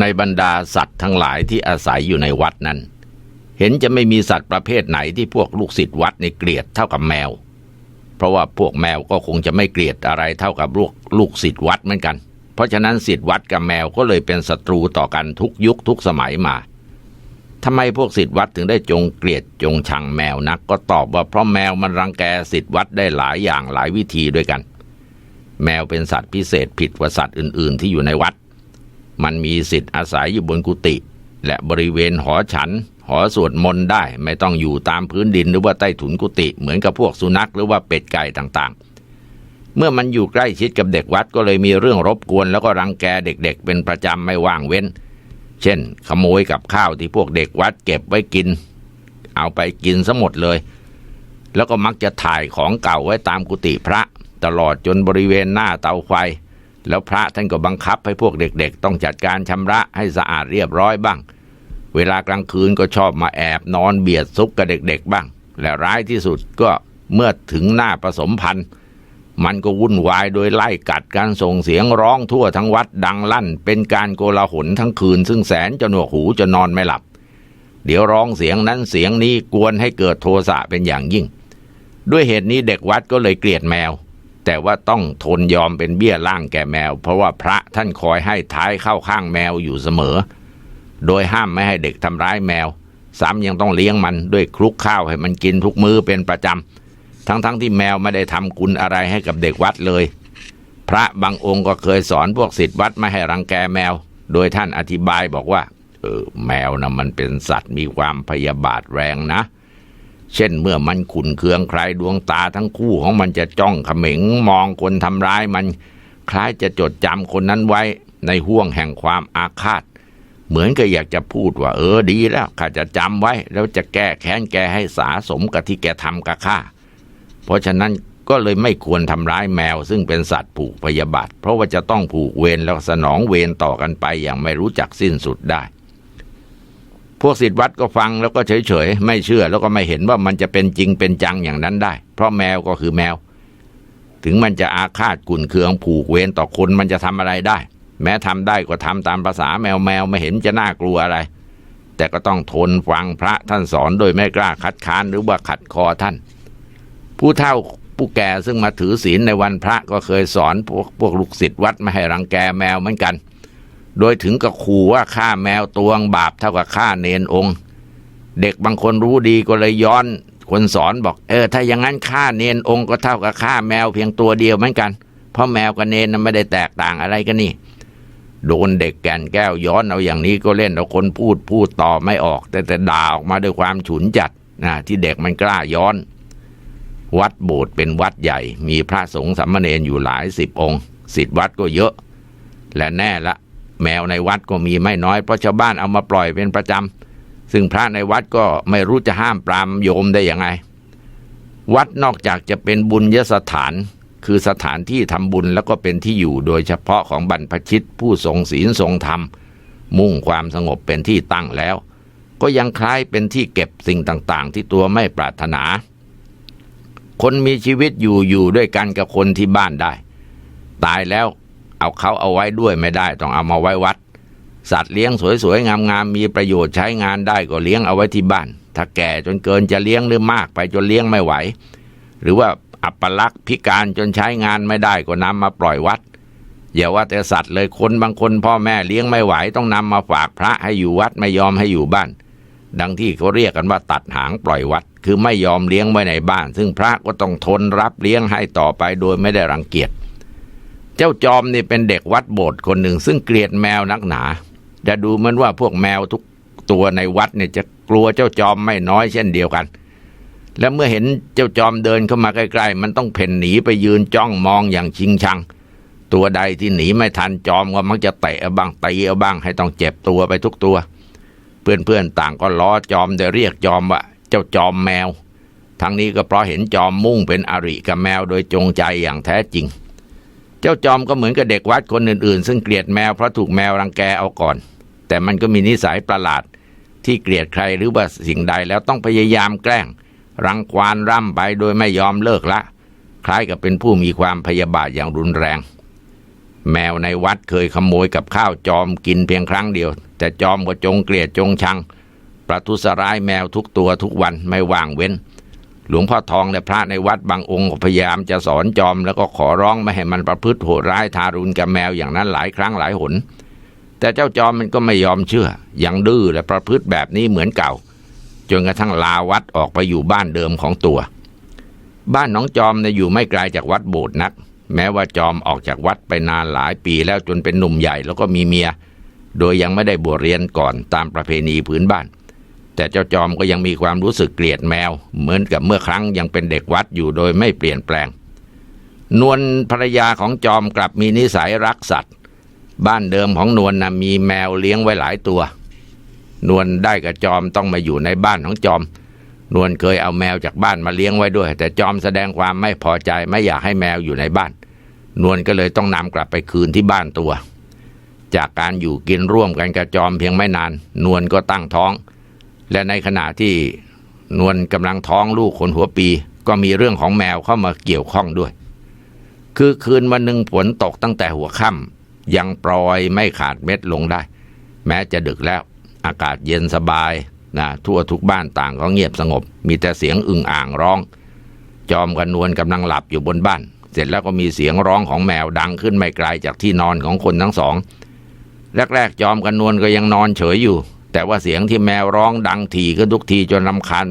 ในบรรดาสัตว์ทั้งหลายที่อาศัยอยู่ในวัดนั้น เห็นจะไม่มีสัตว์ประเภทไหนที่พวกลูกศิษย์วัดในเกลียดเท่ากับแมว เพราะว่าพวกแมวก็คงจะไม่เกลียดอะไรเท่ากับลูกลูกศิษย์วัดเหมือนกัน เพราะฉะนั้นศิษย์วัดกับแมวก็เลยเป็นศัตรูต่อกันทุกยุคทุกสมัยมาทำไมพวกศิษย์วัดถึงได้จงเกลียดจงชังแมวนัก ก็ตอบว่าเพราะแมวมันรังแกศิษย์วัดได้หลายอย่างหลายวิธีด้วยกัน แมวเป็นสัตว์พิเศษผิดกว่าสัตว์อื่น ๆ ที่อยู่ในวัด มันมีสิทธิ์อาศัยอยู่บนกุฏิและบริเวณหอฉัน หอสวดมนต์ได้ ไม่ต้องอยู่ตามพื้นดินหรือว่าใต้ถุนกุฏิเหมือนกับพวกสุนัขหรือว่าเป็ดไก่ต่างๆ เมื่อมันอยู่ใกล้ชิดกับเด็กวัดก็เลยมีเรื่องรบกวนแล้วก็รังแกเด็กๆ เป็นประจำไม่ว่างเว้น เช่น ขโมยกับข้าวที่พวกเด็กวัดเก็บไว้กิน เอาไปกินซะหมดเลย แล้วก็มักจะถ่ายของเก่าไว้ตามกุฏิพระ ตลอดจนบริเวณหน้าเตาไฟ แล้วพระท่านก็บังคับให้พวกเด็กๆ ต้องจัดการชำระให้สะอาดเรียบร้อยบ้าง เวลากลางคืนก็ชอบมาแอบนอนเบียดซุกกับเด็ก ๆ บ้าง และร้ายที่สุดก็เมื่อถึงหน้าผสมพันธุ์ มันก็วุ่นวายโดยไล่กัดการส่งเสียงร้องทั่วทั้งวัดดังลั่น เป็นการโกลาหลทั้งคืน ซึ่งแสนจะหนวกหูจะนอนไม่หลับ เดี๋ยวร้องเสียงนั้นเสียงนี้กวนให้เกิดโทสะเป็นอย่างยิ่ง ด้วยเหตุนี้เด็กวัดก็เลยเกลียดแมว แต่ว่าต้องทนยอมเป็นเบี้ยล่างแก่แมว เพราะว่าพระท่านคอยให้ท้ายเข้าข้างแมวอยู่เสมอ โดยห้ามไม่ให้เด็กทำร้ายแมว ซ้ำยังต้องเลี้ยงมันด้วยคลุกข้าวให้มันกินทุกมื้อเป็นประจำทั้งๆทที่แมวไม่ได้ทำกุลอะไรให้กับเด็กวัดเลย พระบางองค์ก็เคยสอนพวกศิษย์วัดไม่ให้รังแกแมว โดยท่านอธิบายบอกว่า เออแมวนะมันเป็นสัตว์มีความพยาบาทแรงนะเเช่นเมื่อมันขุนเคืองใครดวงตาทั้งคู่ของมันจะจ้องเขม็งมองคนทำร้ายมัน คล้ายจะจดจำคนนั้นไว้ในห่วงแห่งความอาฆาต เหมือนกับอยากจะพูดว่า เออดีแล้วข้าจะจำไว้ แล้วจะแก้แค้นแกให้สาสมกับที่แกทำกับข้าเพราะฉะนั้นก็เลยไม่ควรทำร้ายแมว ซึ่งเป็นสัตว์ผูกพยาบาทเพราะว่าจะต้องผูกเวรแล้วสนองเวรต่อกันไปอย่างไม่รู้จักสิ้นสุดได้ พวกศิษย์วัดก็ฟังแล้วก็เฉยๆ ไม่เชื่อแล้วก็ไม่เห็นว่ามันจะเป็นจริงเป็นจังอย่างนั้นได้ เพราะแมวก็คือแมว ถึงมันจะอาฆาตกุ่นเคืองผูกเวรต่อคนมันจะทำอะไรได้ แม้ทำได้ก็ทำตามภาษาแมวแมวไม่เห็นจะน่ากลัวอะไร แต่ก็ต้องทนฟังพระท่านสอนโดยไม่กล้าคัดค้านหรือว่าขัดคอท่าน ผู้เฒ่าผู้แก่ซึ่งมาถือศีลในวันพระก็เคยสอนพวกพวกลูกศิษย์วัดไม่ให้รังแกแมวเหมือนกัน โดยถึงกับขู่ว่าฆ่าแมวตวงบาปเท่ากับฆ่าเนนองค์ เด็กบางคนรู้ดีก็เลยย้อน คนสอนบอก เออ ถ้าอย่างนั้นฆ่าเนนองค์ก็เท่ากับฆ่าแมวเพียงตัวเดียวเหมือนกัน เพราะแมวกับเนนไม่ได้แตกต่างอะไรกันนี่ โดนเด็กแก่นแก้วย้อนเอาอย่างนี้ก็เล่นเอาคนพูดพูดต่อไม่ออก แต่แต่ด่าออกมาด้วยความฉุนจัดนะที่เด็กมันกล้าย้อน วัดโบสถ์เป็นวัดใหญ่ มีพระสงฆ์สัมมาเนรอยู่หลายสิบองค์สิทธิวัดก็เยอะ และแน่ละ แมวในวัดก็มีไม่น้อยเพราะชาวบ้านเอามาปล่อยเป็นประจำ ซึ่งพระในวัดก็ไม่รู้จะห้ามปรามโยมได้ยังไง วัดนอกจากจะเป็นบุญยสถาน คือสถานที่ทำบุญแล้วก็เป็นที่อยู่โดยเฉพาะของบรรพชิตผู้ทรงศีลทรงธรรม มุ่งความสงบเป็นที่ตั้งแล้ว ก็ยังคล้ายเป็นที่เก็บสิ่งต่างๆ ที่ตัวไม่ปรารถนา คนมีชีวิตอยู่อยู่ด้วยกันกับคนที่บ้านได้ ตายแล้ว เอาเขาเอาไว้ด้วยไม่ได้ ต้องเอามาไว้วัด สัตว์เลี้ยงสวยๆงามๆมีประโยชน์ใช้งานได้ก็เลี้ยงเอาไว้ที่บ้าน ถ้าแก่จนเกินจะเลี้ยงหรือมากไปจนเลี้ยงไม่ไหว หรือว่าอัปลักษณ์พิการจนใช้งานไม่ได้ก็นำมาปล่อยวัดอย่าว่าแต่สัตว์เลยคนบางคนพ่อแม่เลี้ยงไม่ไหวต้องนำมาฝากพระให้อยู่วัดไม่ยอมให้อยู่บ้าน ดังที่เขาเรียกกันว่าตัดหางปล่อยวัด คือไม่ยอมเลี้ยงไว้ในบ้าน ซึ่งพระก็ต้องทนรับเลี้ยงให้ต่อไปโดยไม่ได้รังเกียจ เจ้าจอมนี่เป็นเด็กวัดโบสถ์คนหนึ่ง ซึ่งเกลียดแมวนักหนา จะดูเหมือนว่าพวกแมวทุกตัวในวัดเนี่ยจะกลัวเจ้าจอมไม่น้อยเช่นเดียวกัน และเมื่อเห็นเจ้าจอมเดินเข้ามาใกล้ๆ มันต้องเพ่นหนีไปยืนจ้องมองอย่างชิงชัง ตัวใดที่หนีไม่ทันจอมก็มักจะเตะเอาบ้างตีเอาบ้างให้ต้องเจ็บตัวไปทุกตัว เพื่อนๆต่างก็ล้อจอมได้เรียกจอมว่าเจ้าจอมแมวทั้งนี้ก็เพราะเห็นจอมมุ่งเป็นอริกับแมวโดยจงใจอย่างแท้จริง เจ้าจอมก็เหมือนกับเด็กวัดคนอื่นๆ ซึ่งเกลียดแมวเพราะถูกแมวรังแกเอาก่อน แต่มันก็มีนิสัยประหลาด ที่เกลียดใครหรือว่าสิ่งใดแล้วต้องพยายามแกล้ง รังควานร่ำไปโดยไม่ยอมเลิกละ คล้ายกับเป็นผู้มีความพยาบาทอย่างรุนแรง แมวในวัดเคยขโมยกับข้าวจอมกินเพียงครั้งเดียว แต่จอมก็จงเกลียดจงชัง ประทุษร้ายแมวทุกตัวทุกวันไม่ว่างเว้น หลวงพ่อทองและพระในวัดบางองค์พยายามจะสอนจอม แล้วก็ขอร้องไม่ให้มันประพฤติโหดร้ายทารุณกับแมวอย่างนั้นหลายครั้งหลายหน แต่เจ้าจอมมันก็ไม่ยอมเชื่อ ยังดื้อและประพฤติแบบนี้เหมือนเก่า จนกระทั่งลาวัดออกไปอยู่บ้านเดิมของตัว บ้านน้องจอมเนี่ยอยู่ไม่ไกลจากวัดโบสถ์นัก แม้ว่าจอมออกจากวัดไปนานหลายปีแล้วจนเป็นหนุ่มใหญ่แล้วก็มีเมีย โดยยังไม่ได้บวชเรียนก่อนตามประเพณีพื้นบ้าน แต่เจ้าจอมก็ยังมีความรู้สึกเกลียดแมว เหมือนกับเมื่อครั้งยังเป็นเด็กวัดอยู่โดยไม่เปลี่ยนแปลง นวลภรรยาของจอมกลับมีนิสัยรักสัตว์ บ้านเดิมของนวลนะมีแมวเลี้ยงไว้หลายตัว นวลได้กับจอมต้องมาอยู่ในบ้านของจอม นวลเคยเอาแมวจากบ้านมาเลี้ยงไว้ด้วย แต่จอมแสดงความไม่พอใจไม่อยากให้แมวอยู่ในบ้าน นวลก็เลยต้องนำกลับไปคืนที่บ้านตัว จากการอยู่กินร่วมกันกับจอมเพียงไม่นาน นวลก็ตั้งท้อง และในขณะที่นวลกำลังท้องลูกคนหัวปี ก็มีเรื่องของแมวเข้ามาเกี่ยวข้องด้วย คือคืนวันหนึ่งฝนตกตั้งแต่หัวค่ำยังปลอยไม่ขาดเม็ดลงได้ แม้จะดึกแล้ว อากาศเย็นสบายนะทั่วทุกบ้านต่างก็เงียบสงบ มีแต่เสียงอึ่งอ่างร้อง จอมกับนวลกำลังหลับอยู่บนบ้าน เสร็จแล้วก็มีเสียงร้องของแมวดังขึ้นไม่ไกลจากที่นอนของคนทั้งสอง แรกๆ จอมกับนวลก็ยังนอนเฉยอยู่ แต่ว่าเสียงที่แมวร้องดังถี่ขึ้นทุกทีจนรำคาญ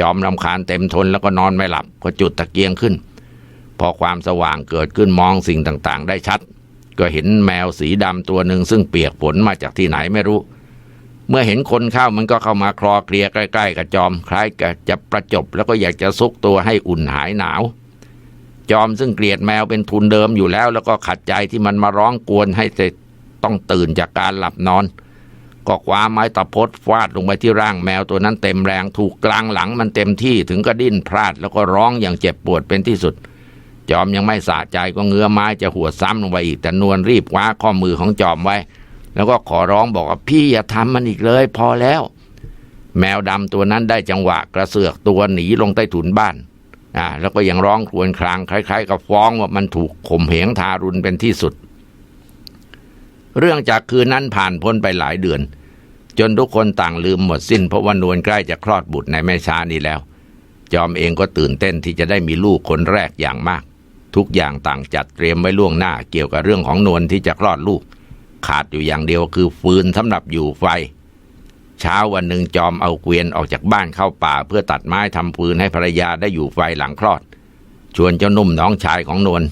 จอมรำคาญเต็มทนแล้วก็นอนไม่หลับก็จุดตะเกียงขึ้น พอความสว่างเกิดขึ้นมองสิ่งต่างๆ ได้ชัด ก็เห็นแมวสีดำตัวหนึ่งซึ่งเปียกฝนมาจากที่ไหนไม่รู้ เมื่อเห็นคนเข้ามันก็เข้ามาคลอเคลียใกล้ ๆ กับจอมคล้ายกับจะประจบแล้วก็อยากจะซุกตัวให้อุ่นหายหนาว จอมซึ่งเกลียดแมวเป็นทุนเดิมอยู่แล้ว แล้วก็ขัดใจที่มันมาร้องกวนให้ต้องตื่นจากการหลับนอน ก็คว้าไม้ตะพดฟาดลงไปที่ร่างแมวตัวนั้นเต็มแรงถูกกลางหลังมันเต็มที่ถึงก็ดิ้นพลาดแล้วก็ร้องอย่างเจ็บปวดเป็นที่สุด จอมยังไม่สะใจก็เงื้อไม้จะหัวซ้ำลงไปอีกแต่นวลรีบคว้าข้อมือของจอมไว้ แล้วก็ขอร้องบอกว่าพี่อย่าทำมันอีกเลย พอแล้ว แมวดำตัวนั้นได้จังหวะกระเสือกตัวหนีลงใต้ถุนบ้านอ่าแล้วก็ยังร้องครวญครางคล้าย ๆ กับฟ้องว่ามันถูกข่มเหงทารุณเป็นที่สุด เรื่องจากคืนนั้นผ่านพ้นไปหลายเดือน จนทุกคนต่างลืมหมดสิ้น เพราะว่านวลใกล้จะคลอดบุตรในไม่ช้านี้แล้ว จอมเองก็ตื่นเต้นที่จะได้มีลูกคนแรกอย่างมาก ทุกอย่างต่างจัดเตรียมไว้ล่วงหน้าเกี่ยวกับเรื่องของนวลที่จะคลอดลูก ขาดอยู่อย่างเดียวคือฟืนสำหรับอยู่ไฟ เช้าวันหนึ่งจอมเอาเกวียนออกจากบ้านเข้าป่า เพื่อตัดไม้ทำฟืนให้ภรรยาได้อยู่ไฟหลังคลอด ชวนเจ้านุ่มน้องชายของนวล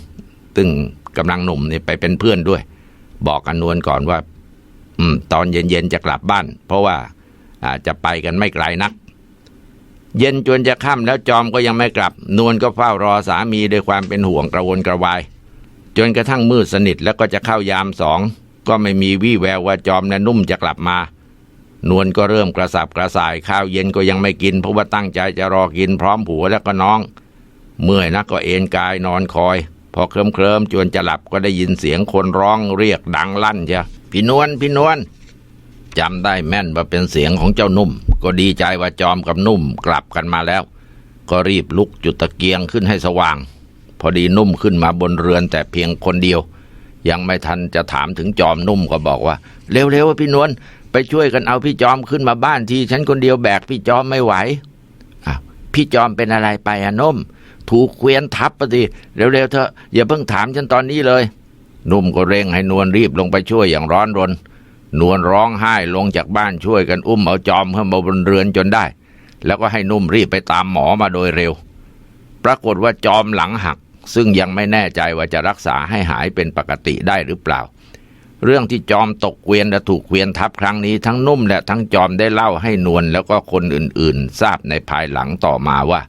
ซึ่งกำลังหนุ่มนี่ไปเป็นเพื่อนด้วย บอกกันนวลก่อนว่า อืม ตอนเย็นๆจะกลับบ้าน เพราะว่าอาจะไปกันไม่ไกลนัก เย็นจนจะค่ำแล้วจอมก็ยังไม่กลับ นวลก็เฝ้ารอสามีด้วยความเป็นห่วงกระวนกระวาย จนกระทั่งมืดสนิทแล้วก็จะเข้ายามสองก็ไม่มีวี่แววว่าจอมและนุ่มจะกลับมา นวลก็เริ่มกระสับกระส่ายข้าวเย็นก็ยังไม่กินเพราะว่าตั้งใจจะรอกินพร้อมผัวแล้วก็น้อง เมื่อยนักก็เอนกายนอนคอย พอเคลิ้มเคลิมจวนจะหลับก็ได้ยินเสียงคนร้องเรียกดังลั่นจ้ะพี่นวลพี่นวลจำได้แม่นว่าเป็นเสียงของเจ้านุ่ม ก็ดีใจว่าจอมกับนุ่มกลับกันมาแล้ว ก็รีบลุกจุดตะเกียงขึ้นให้สว่าง พอดีนุ่มขึ้นมาบนเรือนแต่เพียงคนเดียว ยังไม่ทันจะถามถึงจอมนุ่มก็บอกว่า เร็วๆพี่นวลไปช่วยกันเอาพี่จอมขึ้นมาบ้านทีฉันคนเดียวแบกพี่จอมไม่ไหวอ้าวพี่จอมเป็นอะไรไปอะนุ่ม ถูกเควียนทับปะสิเร็วๆเถอะอย่าเพิ่งถามฉันตอนนี้เลย นุ่มก็เร่งให้นวลรีบลงไปช่วยอย่างร้อนรน นวลร้องไห้ลงจากบ้านช่วยกันอุ้มเอาจอมขึ้นมาบนเรือนจนได้ แล้วก็ให้นุ่มรีบไปตามหมอมาโดยเร็ว ปรากฏว่าจอมหลังหัก ซึ่งยังไม่แน่ใจว่าจะรักษาให้หายเป็นปกติได้หรือเปล่า เรื่องที่จอมตกเกวียนและถูกเกวียนทับครั้งนี้ทั้งนุ่มและทั้งจอมได้เล่าให้นวลแล้วก็คนอื่นๆ ทราบในภายหลังต่อมาว่า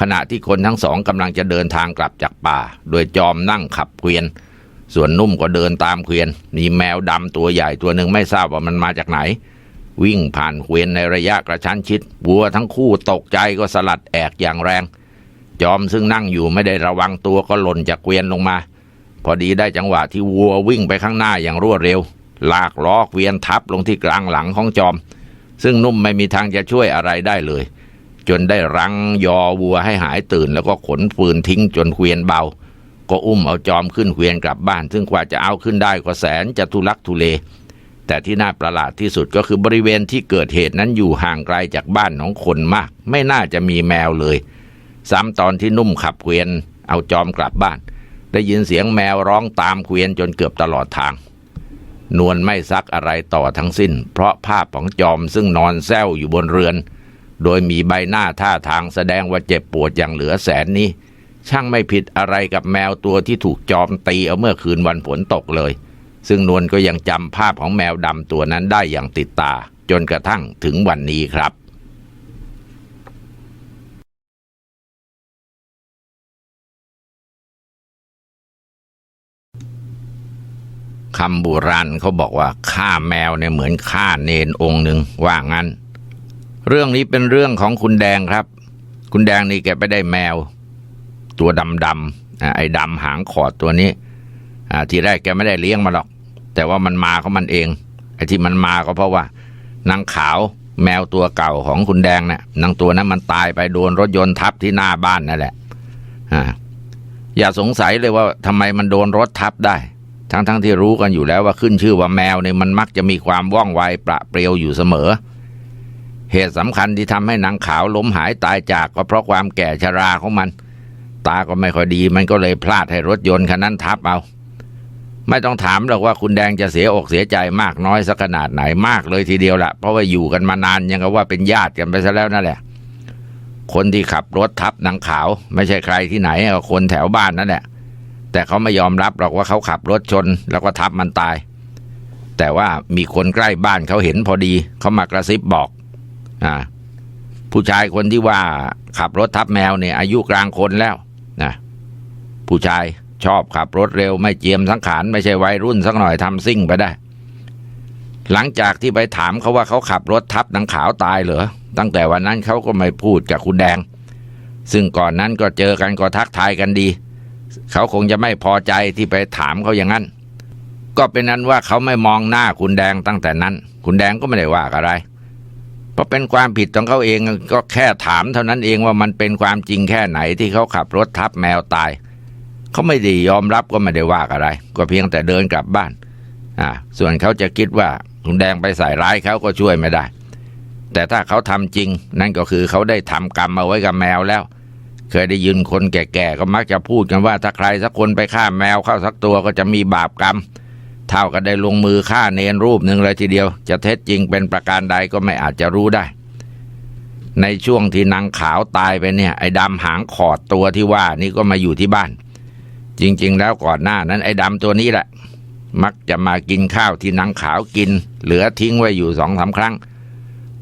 ขณะที่คนทั้งสองกำลังจะเดินทางกลับจากป่า โดยจอมนั่งขับเกวียน ส่วนนุ่มก็เดินตามเกวียน มีแมวดำตัวใหญ่ตัวหนึ่งไม่ทราบว่ามันมาจากไหน วิ่งผ่านเกวียนในระยะกระชั้นชิดวัวทั้งคู่ตกใจก็สลัดแอกอย่างแรง จอมซึ่งนั่งอยู่ไม่ได้ระวังตัวก็หล่นจากเกวียนลงมา พอดีได้จังหวะที่วัววิ่งไปข้างหน้าอย่างรวดเร็ว ลากล้อเกวียนทับลงที่กลางหลังของจอม ซึ่งนุ่มไม่มีทางจะช่วยอะไรได้เลย จนได้รังยอวัวให้หายตื่น แล้วก็ขนฟืนทิ้งจนเกวียนเบา ก็อุ้มเอาจอมขึ้นเกวียนกลับบ้าน ซึ่งกว่าจะเอาขึ้นได้ก็แสนจะทุลักทุเล แต่ที่น่าประหลาดที่สุดก็คือบริเวณที่เกิดเหตุนั้นอยู่ห่างไกลจากบ้านของคนมาก ไม่น่าจะมีแมวเลย ซ้ำตอนที่นุ่มขับเกวียน เอาจอมกลับบ้าน ได้ยินเสียงแมวร้องตามเกวียนจนเกือบตลอดทางนวลไม่ซักอะไรต่อทั้งสิ้น เพราะภาพของจอมซึ่งนอนแซวอยู่บนเรือน โดยมีใบหน้าท่าทางแสดงว่าเจ็บปวดอย่างเหลือแสนนี้ ช่างไม่ผิดอะไรกับแมวตัวที่ถูกจอมตีเอาเมื่อคืนวันฝนตกเลย ซึ่งนวลก็ยังจำภาพของแมวดำตัวนั้นได้อย่างติดตา จนกระทั่งถึงวันนี้ครับคำโบราณเขาบอกว่าฆ่าแมวเนี่ยเหมือนฆ่าเนนองค์หนึ่งว่างั้น เรื่องนี้เป็นเรื่องของคุณแดงครับ คุณแดงนี่แกไปได้แมว ตัวดำดำไอ้ดำหางขอดตัวนี้ทีแรกแกไม่ได้เลี้ยงมาหรอก แต่ว่ามันมาของมันเอง ไอ้ที่มันมาก็เพราะว่านางขาวแมวตัวเก่าของคุณแดงนะ่ะนางตัวนั้นมันตายไปโดนรถยนต์ทับที่หน้าบ้านนั่นแหละอ่าอย่าสงสัยเลยว่าทำไมมันโดนรถทับได้ ทั้งๆทที่รู้กันอยู่แล้วว่าขึ้นชื่อว่าแมวเนี่ยมันมักจะมีความว่องไวประเปรียวอยู่เสมอ เหตุสำคัญที่ทำให้นางขาวล้มหายตายจากก็เพราะความแก่ชราของมัน ตาก็ไม่ค่อยดี มันก็เลยพลาดให้รถยนต์คันนั้นทับเอา ไม่ต้องถามหรอกว่าคุณแดงจะเสียอกเสียใจมากน้อยสักขนาดไหนมากเลยทีเดียวละเพราะว่าอยู่กันมานานยังกับว่าเป็นญาติกันไปซะแล้วนั่นแหละ คนที่ขับรถทับนางขาว ไม่ใช่ใครที่ไหนก็คนแถวบ้านนั่นแหละ แต่เขาไม่ยอมรับหรอกว่าเขาขับรถชนแล้วก็ทับมันตาย แต่ว่ามีคนใกล้บ้านเขาเห็นพอดีเขามากระซิบบอก อ่าผู้ชายคนที่ว่าขับรถทับแมวเนี่ยอายุกลางคนแล้วนะผู้ชายชอบขับรถเร็วไม่เจียมสังขารไม่ใช่วัยรุ่นสักหน่อยทำซิ่งไปได้ หลังจากที่ไปถามเขาว่าเขาขับรถทับนางขาวตายเหรอตั้งแต่วันนั้นเขาก็ไม่พูดกับคุณแดง ซึ่งก่อนนั้นก็เจอกันก็ทักทายกันดี เขาคงจะไม่พอใจที่ไปถามเขาอย่างนั้น ก็เป็นนั้นว่าเขาไม่มองหน้าคุณแดงตั้งแต่นั้น คุณแดงก็ไม่ได้ว่าอะไร ราะเป็นความผิดของเขาเองก็แค่ถามเท่านั้นเองว่ามันเป็นความจริงแค่ไหนที่เขาขับรถทับแมวตาย เขาไม่ได้ยอมรับก็ไม่ได้ว่าอะไร ก็เพียงแต่เดินกลับบ้านอ่าส่วนเขาจะคิดว่าคุณแดงไปใส่ร้ายเขาก็ช่วยไม่ได้ แต่ถ้าเขาทำจริง นั่นก็คือเขาได้ทำกรรมเอาไว้กับแมวแล้ว เคยได้ยินคนแก่ๆก็มักจะพูดกันว่า ถ้าใครสักคนไปฆ่าแมวเข้าสักตัวก็จะมีบาปกรรมเท่ากับได้ลงมือฆ่าเนนรูปหนึ่งเลยทีเดียว จะเท็จจริงเป็นประการใดก็ไม่อาจจะรู้ได้ ในช่วงที่นางขาวตายไปเนี่ย ไอ้ดำหางขอดตัวที่ว่านี่ก็มาอยู่ที่บ้าน จริง ๆ แล้วก่อนหน้านั้นไอ้ดำตัวนี้แหละ มักจะมากินข้าวที่นางขาวกิน เหลือทิ้งไว้อยู่สองสาครั้ง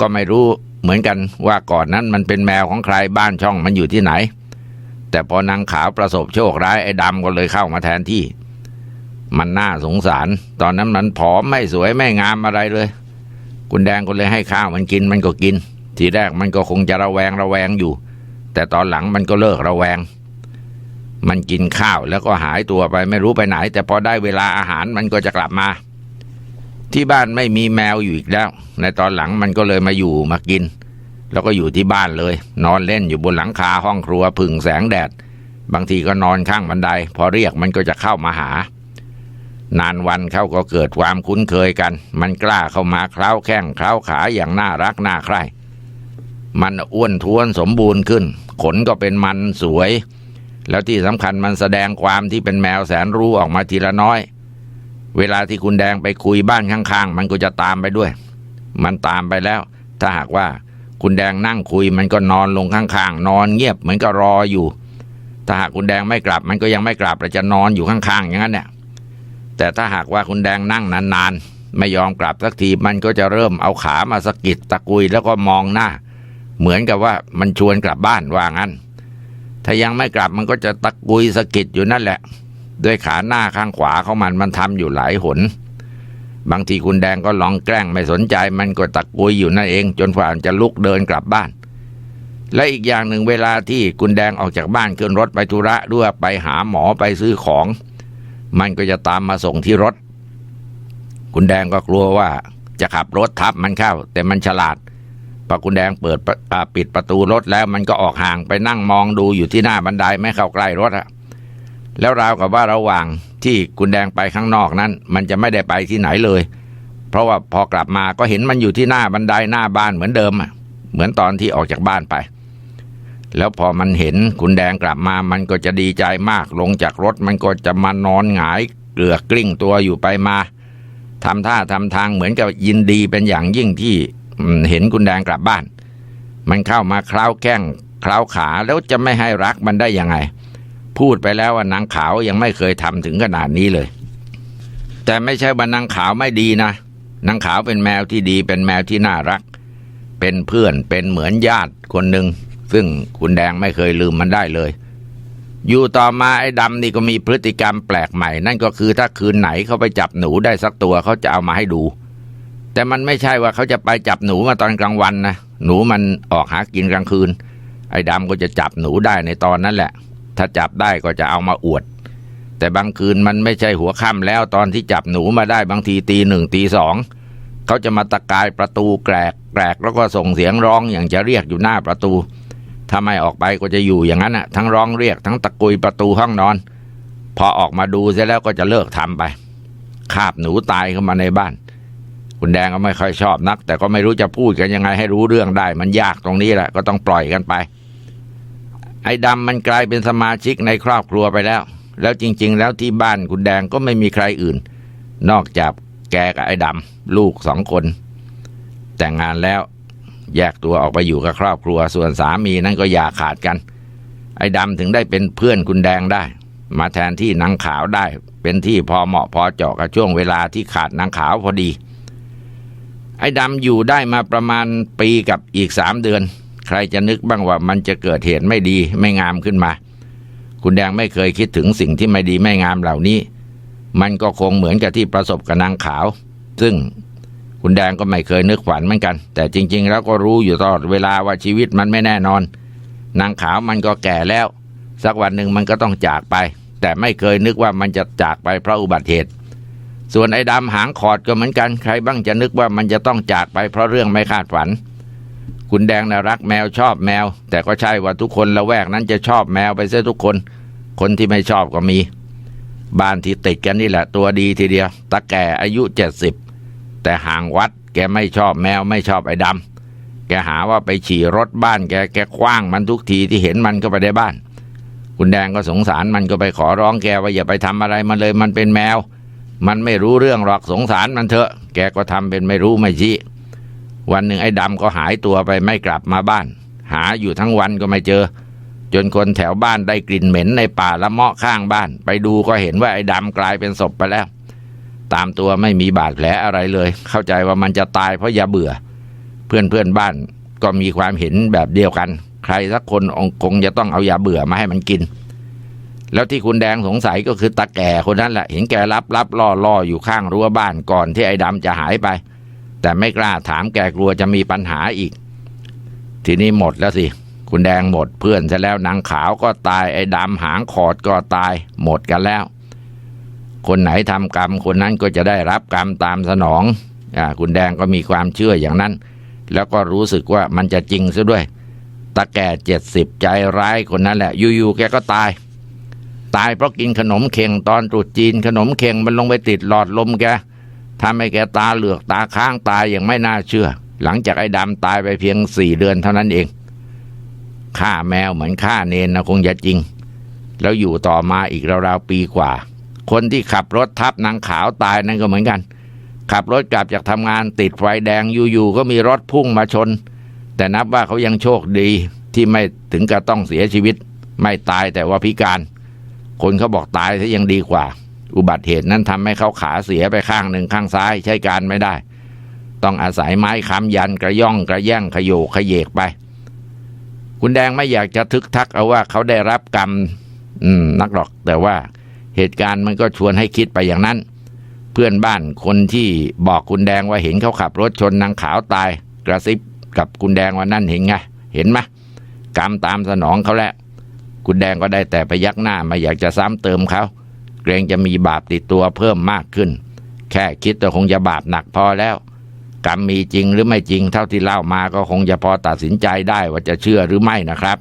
ก็ไม่รู้เหมือนกันว่าก่อนนั้นมันเป็นแมวของใครบ้านช่องมันอยู่ที่ไหน แต่พอนางขาวประสบโชคร้ายไอ้ดำก็เลยเข้ามาแทนที่ มันน่าสงสาร ตอนนั้นมันผอมไม่สวยไม่งามอะไรเลย คุณแดงก็เลยให้ข้าวมันกินมันก็กิน ทีแรกมันก็คงจะระแวงระแวงอยู่ แต่ตอนหลังมันก็เลิกระแวง มันกินข้าวแล้วก็หายตัวไปไม่รู้ไปไหน แต่พอได้เวลาอาหารมันก็จะกลับมา ที่บ้านไม่มีแมวอยู่อีกแล้ว ในตอนหลังมันก็เลยมาอยู่มากิน แล้วก็อยู่ที่บ้านเลย นอนเล่นอยู่บนหลังคาห้องครัวผึ่งแสงแดด บางทีก็นอนข้างบันได พอเรียกมันก็จะเข้ามาหา นานวันเขาก็เกิดความคุ้นเคยกัน มันกล้าเข้ามาเคล้าแข้งเคล้าขาอย่างน่ารักน่าใคร่มันอ้วนท้วนสมบูรณ์ขึ้น ขนก็เป็นมันสวย แล้วที่สำคัญมันแสดงความที่เป็นแมวแสนรู้ออกมาทีละน้อย เวลาที่คุณแดงไปคุยบ้านข้าง ๆ มันก็จะตามไปด้วย มันตามไปแล้ว ถ้าหากว่าคุณแดงนั่งคุยมันก็นอนลงข้างๆ นอนเงียบเหมือนก็รออยู่ ถ้าหากคุณแดงไม่กลับ มันก็ยังไม่กลับแต่จะนอนอยู่ข้างๆอย่างนั้นเนี่ย แต่ถ้าหากว่าคุณแดงนั่งนานๆ ไม่ยอมกลับสักทีมันก็จะเริ่มเอาขามาสะกิดตะกุยแล้วก็มองหน้า เหมือนกับว่ามันชวนกลับบ้านว่างั้น ถ้ายังไม่กลับมันก็จะตะกุยสะกิดอยู่นั่นแหละ ด้วยขาหน้าข้างขวาของมันมันทำอยู่หลายหน บางทีคุณแดงก็ลองแกล้งไม่สนใจ มันก็ตะกุยอยู่นั่นเอง จนฝ่าจะลุกเดินกลับบ้านและอีกอย่างหนึ่งเวลาที่คุณแดงออกจากบ้านขึ้นรถไปธุระด้วยไปหาหมอไปซื้อของ มันก็จะตามมาส่งที่รถ คุณแดงก็กลัวว่าจะขับรถทับมันเข้า แต่มันฉลาดพอคุณแดงเปิดปิดประตูรถแล้วมันก็ออกห่างไปนั่งมองดูอยู่ที่หน้าบันไดไม่เข้าใกล้รถอะแล้วราวกับว่าระหว่างที่คุณแดงไปข้างนอกนั้น มันจะไม่ได้ไปที่ไหนเลย เพราะว่าพอกลับมาก็เห็นมันอยู่ที่หน้าบันไดหน้าบ้านเหมือนเดิมอะเหมือนตอนที่ออกจากบ้านไป แล้วพอมันเห็นคุณแดงกลับมามันก็จะดีใจมากลงจากรถมันก็จะมานอนหงายเกลือกกลิ้งตัวอยู่ไปมาทำท่าทำทางเหมือนกับยินดีเป็นอย่างยิ่งที่เห็นคุณแดงกลับบ้าน มันเข้ามาคล้าวแข้งคล้าวขาแล้วจะไม่ให้รักมันได้ยังไง พูดไปแล้วว่านางขาวยังไม่เคยทำถึงขนาดนี้เลย แต่ไม่ใช่ว่านางขาวไม่ดีนะนางขาวเป็นแมวที่ดีเป็นแมวที่น่ารัก เป็นเพื่อนเป็นเหมือนญาติคนหนึ่ง ซึ่งคุณแดงไม่เคยลืมมันได้เลย อยู่ต่อมาไอ้ดำนี่ก็มีพฤติกรรมแปลกใหม่ นั่นก็คือถ้าคืนไหนเขาไปจับหนูได้สักตัวเขาจะเอามาให้ดู แต่มันไม่ใช่ว่าเขาจะไปจับหนูมาตอนกลางวันนะหนูมันออกหากินกลางคืน ไอ้ดำก็จะจับหนูได้ในตอนนั้นแหละ ถ้าจับได้ก็จะเอามาอวด แต่บางคืนมันไม่ใช่หัวค่ำแล้วตอนที่จับหนูมาได้บางทีตีหนึ่งตีสองเขาจะมาตะกายประตูแกรกแกรกแล้วก็ส่งเสียงร้องอย่างจะเรียกอยู่หน้าประตู ถ้าไม่ออกไปก็จะอยู่อย่างนั้นน่ะทั้งร้องเรียกทั้งตะกุยประตูห้องนอน พอออกมาดูเสร็จแล้วก็จะเลิกทำไป คาบหนูตายเข้ามาในบ้าน คุณแดงก็ไม่ค่อยชอบนัก แต่ก็ไม่รู้จะพูดกันยังไงให้รู้เรื่องได้ มันยากตรงนี้แหละ ก็ต้องปล่อยกันไป ไอ้ดำมันกลายเป็นสมาชิกในครอบครัวไปแล้ว แล้วจริง ๆ แล้วที่บ้านคุณแดงก็ไม่มีใครอื่น นอกจากแกกับไอ้ดำลูกสองคน แต่งงานแล้ว แยกตัวออกไปอยู่กับครอบครัวส่วนสามีนั้นก็อย่าขาดกัน ไอ้ดำถึงได้เป็นเพื่อนคุณแดงได้ มาแทนที่นางขาวได้ เป็นที่พอเหมาะพอเจาะกับช่วงเวลาที่ขาดนางขาวพอดี ไอ้ดำอยู่ได้มาประมาณปีกับอีกสามเดือน ใครจะนึกบ้างว่ามันจะเกิดเหตุไม่ดีไม่งามขึ้นมา คุณแดงไม่เคยคิดถึงสิ่งที่ไม่ดีไม่งามเหล่านี้ มันก็คงเหมือนกับที่ประสบกับนางขาว ซึ่ง คุณแดงก็ไม่เคยนึกฝันเหมือนกัน แต่จริง ๆ แล้วก็รู้อยู่ตลอดเวลาว่าชีวิตมันไม่แน่นอน นางขาวมันก็แก่แล้ว สักวันหนึ่งมันก็ต้องจากไป แต่ไม่เคยนึกว่ามันจะจากไปเพราะอุบัติเหตุ ส่วนไอ้ดำหางขอดก็เหมือนกัน ใครบ้างจะนึกว่ามันจะต้องจากไปเพราะเรื่องไม่คาดฝัน คุณแดงนะรักแมวชอบแมว แต่ก็ใช่ว่าทุกคนละแวกนั้นจะชอบแมวไปเสียทุกคน คนที่ไม่ชอบก็มี บ้านที่ติดกันนี่แหละ ตัวดีทีเดียวตาแก่อายุเจ็ดสิบ แต่ห่างวัดแกไม่ชอบแมวไม่ชอบไอ้ดำแกหาว่าไปฉี่รถบ้านแกแกคว้างมันทุกทีที่เห็นมันก็ไปในบ้าน คุณแดงก็สงสารมันก็ไปขอร้องแกว่าอย่าไปทำอะไรมันเลยมันเป็นแมว มันไม่รู้เรื่องหรอกสงสารมันเถอะ แกก็ทำเป็นไม่รู้ไม่ชี้วันหนึ่งไอ้ดำก็หายตัวไปไม่กลับมาบ้าน หาอยู่ทั้งวันก็ไม่เจอ จนคนแถวบ้านได้กลิ่นเหม็นในป่าละเมาะข้างบ้าน ไปดูก็เห็นว่าไอ้ดำกลายเป็นศพไปแล้ว ตามตัวไม่มีบาดแผลอะไรเลย เข้าใจว่ามันจะตายเพราะยาเบื่อ เพื่อนเพื่อนบ้านก็มีความเห็นแบบเดียวกัน ใครสักคนองคงจะต้องเอายาเบื่อมาให้มันกิน แล้วที่คุณแดงสงสัยก็คือตาแก่คนนั้นแหละ เห็นแกรับรับล่อล่ออยู่ข้างรั้วบ้านก่อนที่ไอ้ดำจะหายไป แต่ไม่กล้าถามแกกลัวจะมีปัญหาอีก ทีนี้หมดแล้วสิคุณแดงหมดเพื่อนซะแล้วนางขาวก็ตายไอ้ดำหางขอดก็ตาย หมดกันแล้ว คนไหนทำกรรม คนนั้นก็จะได้รับกรรมตามสนองอ่าคุณแดงก็มีความเชื่ออย่างนั้น แล้วก็รู้สึกว่ามันจะจริงซะด้วยตาแก่เจ็ดสิบใจร้ายคนนั้นแหละอยู่ๆแกก็ตาย ตายเพราะกินขนมเค็งตอนตรุษจีนขนมเค็งมันลงไปติดหลอดลมแกทำให้แกตาเหลือกตาค้างตายอย่างไม่น่าเชื่อ หลังจากไอ้ดำตายไปเพียงสี่เดือนเท่านั้นเองฆ่าแมวเหมือนฆ่าเนนนะคงจะจริง แล้วอยู่ต่อมาอีกราวๆปีกว่า คนที่ขับรถทับนางขาวตายนั่นก็เหมือนกัน ขับรถกลับจากทำงานติดไฟแดงอยู่ๆก็มีรถพุ่งมาชน แต่นับว่าเขายังโชคดีที่ไม่ถึงกับต้องเสียชีวิต ไม่ตายแต่ว่าพิการ คนเขาบอกตายซะยังดีกว่า อุบัติเหตุนั้นทำให้เขาขาเสียไปข้างหนึ่งข้างซ้ายใช้การไม่ได้ ต้องอาศัยไม้ค้ำยันกระย่องกระแย่งขยโยขยเยกไป คุณแดงไม่อยากจะทึกทักเอาว่าเขาได้รับกรรม อืมนักหรอกแต่ว่า เหตุการณ์มันก็ชวนให้คิดไปอย่างนั้น เพื่อนบ้านคนที่บอกคุณแดงว่าเห็นเขาขับรถชนนางขาวตาย กระซิบกับคุณแดงว่านั่นเห็นไงเห็นไหมกรรมตามสนองเขาแล้วคุณแดงก็ได้แต่ไปยักหน้ามาอยากจะซ้ำเติมเขาเกรงจะมีบาปติดตัวเพิ่มมากขึ้น แค่คิดก็คงจะบาปหนักพอแล้ว กรรมมีจริงหรือไม่จริงเท่าที่เล่ามาก็คงจะพอตัดสินใจได้ว่าจะเชื่อหรือไม่นะครับ